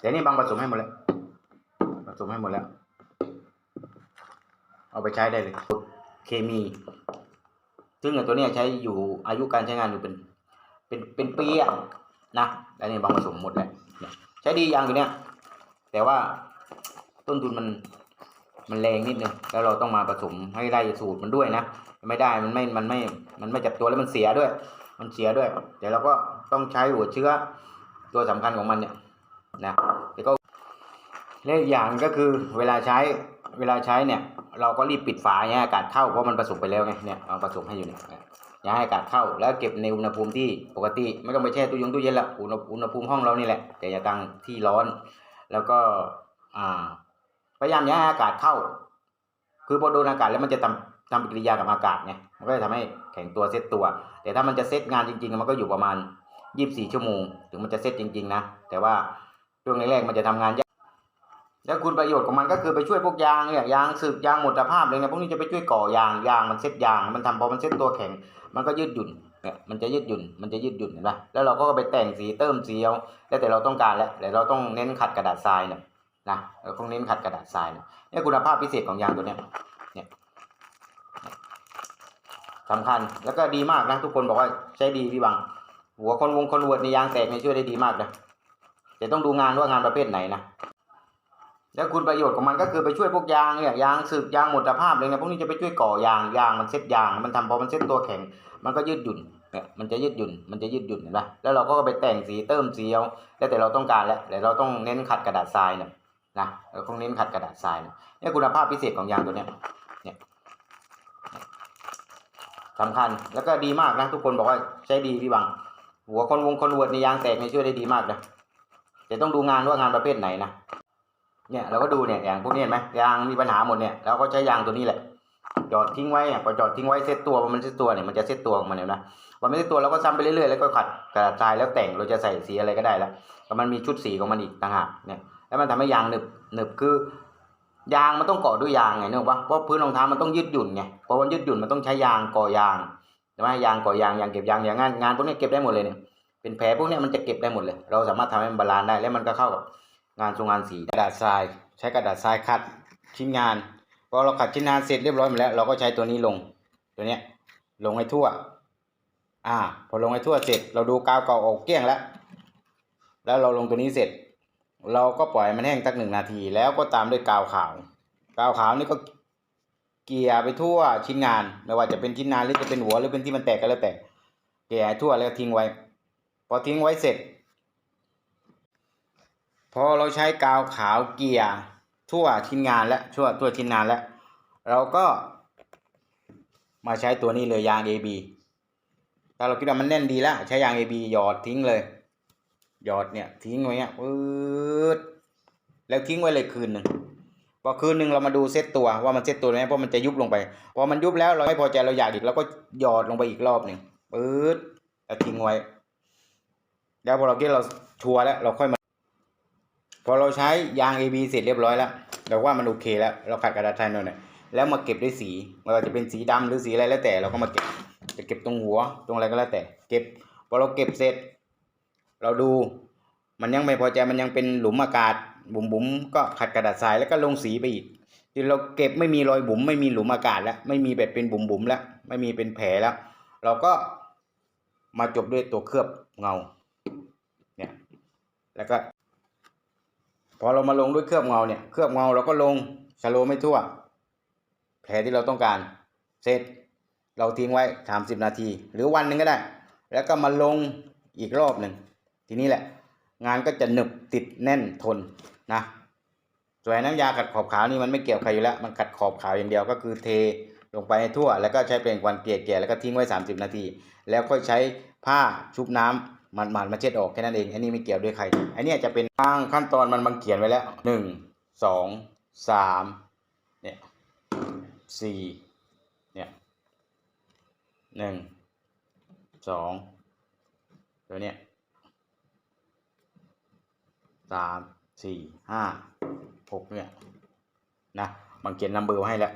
เดี๋ยวนี้บางผสมให้หมดแล้วผสมให้หมดแล้ว เอาไปใช้ได้เลยเคมี ซึ่งตัวนี้ใช้อยู่อายุการใช้งานอยู่เป็น เป็นเป็นปีอะนะแล้วนี่บางผสมหมดแล้วใช้ดีอย่างอยู่เนี้ยแต่ว่าต้นทุนมันมันแรงนิดนึงแล้วเราต้องมาผสมให้ได้สูตรมันด้วยนะไม่ได้มันไม่มันไม่มันไม่จับตัวแล้วมันเสียด้วย มันเสียด้วยเดี๋ยวเราก็ต้องใช้หัวเชื้อตัวสำคัญของมันเนี่ย นะแต่ก็และอีกอย่างก็คือเวลาใช้เวลาใช้เนี่ย เราก็รีบปิดฝาอย่าให้อากาศเข้าเพราะมันผสมไปแล้วไงเนี่ยเอาผสมให้อยู่เนี่ยอย่าให้อากาศเข้าแล้วเก็บในอุณหภูมิที่ปกติ ไม่ต้องไปแช่ตู้ยงตู้เย็นละอุณหอุณหภูมิห้องเรานี่แหละ แต่อย่าตั้งที่ร้อน แล้วก็อ่าพยายามอย่าให้อากาศเข้า คือพอโดนอากาศแล้วมันจะทำทำปฏิกิริยากับอากาศไงมันก็จะทำให้แข็งตัวเซตตัว แต่ถ้ามันจะเซตงานจริง ๆ มันก็อยู่ประมาณยี่สิบสี่ชั่วโมง ถึงมันจะเซตจริง ๆ นะ แต่ว่า ช่วงแรกๆมันจะทำงานยากแล้วคุณประโยชน์ของมันก็คือไปช่วยพวกยางเนี่ยยางสึกยางหมดสภาพเลยนะพวกนี้จะไปช่วยก่อยางยางมันเซ็ตยางมันทำพอมันเซ็ตตัวแข็ง มันก็ยืดหยุ่นเนี่ยมันจะยืดหยุ่นมันจะยืดหยุ่นเห็นปะแล้วเราก็ไปแต่งสีเติมสีเอาแล้วแต่เราต้องการแล้วแต่เราต้องเน้นขัดกระดาษทรายเนี่ยนะเราต้องเน้นขัดกระดาษทรายเนี่ยนี่คุณภาพพิเศษของยางตัวเนี้ยเนี่ยสำคัญแล้วก็ดีมากนะทุกคนบอกว่าใช้ดีพี่บังหัวคนวงคนวิร์ตในยางแตกเนี่ยช่วยได้ดีมากเลย แต่ต้องดูงานว่างานประเภทไหนนะแล้วคุณประโยชน์ของมันก็คือไปช่วยพวกยางเนี่ยยางสึกยางหมดสภาพเลยนะพวกนี้จะไปช่วยก่อยางยางมันเซ็ตยาง มันทำพอมันเซ็ตตัวแข็ง มันก็ยืดหยุ่นเนี่ยมันจะยืดหยุ่น มันจะยืดหยุ่นเห็นปะแล้วเราก็ไปแต่งสีเติมสีเอาแล้วแต่เราต้องการแล้วแต่เราต้องเน้นขัดกระดาษทรายเนี่ยนะเราต้องเน้นขัดกระดาษทรายเนี่ยนี่คุณภาพพิเศษของยางตัวเนี้ยเนี่ยสำคัญแล้วก็ดีมากนะทุกคนบอกว่าใช้ดีพี่บังหัวคนวงคนวิร์ตในยางแตกเนี่ยช่วยได้ดีมากเลย แต่ต้องดูงานว่างานประเภทไหนนะเนี่ยเราก็ดูเนี่ยอย่างพวกนี้เห็นไหมยางมีปัญหาหมดเนี่ยเราก็ใช้ยางตัวนี้แหละ จอดทิ้งไว้อะพอจอดทิ้งไว้เซตตัวพอมันเซตตัวเนี่ยมันจะเซตตัวของมันเนี่ยนะพอไมันเซตตัวเราก็ซ้ำไปเรื่อยๆแล้วก็ขัดกระดายแล้วแต่งเราจะใส่สีอะไรก็ได้แล้วแล้วมันมีชุดสีของมันอีกต่างหากเนี่ยแล้วมันทำให้ยางหนึบหนึบคือยางมันต้องเกาะด้วยยางไงนึกออกปะเพราะพื้นรองเท้ามันต้องยืดหยุ่นไงพอมันยืดหยุ่นมันต้องใช้ยางก่อยางใช่ไหมยางก่อยางยางเก็บยางอย่างงานงานพวกนี้เก็บได้หมดเลยเนี่ย เป็นแผลพวกนี้มันจะเก็บได้หมดเลย เราสามารถทำให้มันบาลานได้แล้วมันก็เข้ากับงานทรงงานสีกระดาษทราย ใช้กระดาษทรายขัดชิ้นงานพอเราขัดชิ้นงานเสร็จเรียบร้อยหมดแล้ว เราก็ใช้ตัวนี้ลง ตัวเนี้ยลงให้ทั่ว อ่า พอลงให้ทั่วเสร็จ เราดูกาวเก่าออกเกลี้ยงแล้ว แล้วเราลงตัวนี้เสร็จ เราก็ปล่อยมันแห้งสักหนึ่งนาที แล้วก็ตามด้วยกาวขาว กาวขาวนี่ก็เกลี่ยไปทั่วชิ้นงานไม่ว่าจะเป็นชิ้นงานหรือจะเป็นหัวหรือเป็นที่มันแตกก็แล้วแต่เกลี่ยทั่วแล้วทิ้งไว้ พอทิ้งไว้เสร็จ พอเราใช้กาวขาวเกลี่ยทั่วชิ้นงานแล้วทั่วทั่วชิ้นงานแล้ว เราก็ มาใช้ตัวนี้เลยยาง AB ถ้าเราคิดว่ามันแน่นดีแล้ว ใช้ยาง AB หยอดทิ้งเลย หยอดเนี่ยทิ้งไว้เนี่ยปื๊ดแล้วทิ้งไว้เลยคืนหนึ่งพอคืนหนึ่งเรามาดูเซตตัวว่ามันเซตตัวไหมเพราะมันจะยุบลงไปพอมันยุบแล้วเราไม่พอใจเราอยากอีกเราก็หยอดลงไปอีกรอบหนึ่งปื๊ดแล้วทิ้งไว้ แล้วพอเราคิดเราชัวร์แล้วเราค่อยมาพอเราใช้ยาง AB เสร็จเรียบร้อยแล้วเราว่ามันโอเคแล้ว เราขัดกระดาษทรายหน่อยเนี่ยแล้วมาเก็บด้วยสีม่ว่าจะเป็นสีดำหรือสีอะไรแล้วแต่ เราก็มาเก็บจะเก็บตรงหัวตรงอะไรก็แล้วแต่ เก็บพอเราเก็บเสร็จ เราดูมันยังไม่พอใจมันยังเป็นหลุมอากาศบุ๋มบุ๋มก็ขัดกระดาษทรายแล้วก็ลงสีไปอีกที่เราเก็บไม่มีรอยบุ๋มไม่มีหลุมอากาศแล้วไม่มีแบบเป็นบุ๋มบุ๋มแล้วไม่มีเป็นแผลแล้ว เราก็มาจบด้วยตัวเคลือบเงา แล้วก็ พอเรามาลงด้วยเคลือบเงาเนี่ยเคลือบเงาเราก็ลงสโลไม่ทั่ว แผลที่เราต้องการ เสร็จเราทิ้งไว้สามสิบนาที หรือวันหนึ่งก็ได้ แล้วก็มาลงอีกรอบหนึ่งทีนี้แหละ งานก็จะหนึบติดแน่นทนนะส่วนน้ำยาขัดขอบขาวนี่มันไม่เกี่ยวใครอยู่แล้ว มันขัดขอบขาวอย่างเดียวก็คือเทลงไปให้ทั่ว แล้วก็ใช้เป็นควันเกลี่ยๆแล้วก็ทิ้งไว้ 30 นาที แล้วค่อยใช้ผ้าชุบน้ำ มันมันมาเช็ดออกแค่นั้นเอง อันนี้ไม่เกี่ยวด้วยใคร อันนี้จะเป็นทางขั้นตอนมันบังเขียนไว้แล้วหนึ่งสองสามเนี่ยสี่เนี่ยหนึ่งสองตัวเนี้ยสามสี่ห้าหกเนี่ยนะบังเขียนนัมเบอร์ให้แล้ว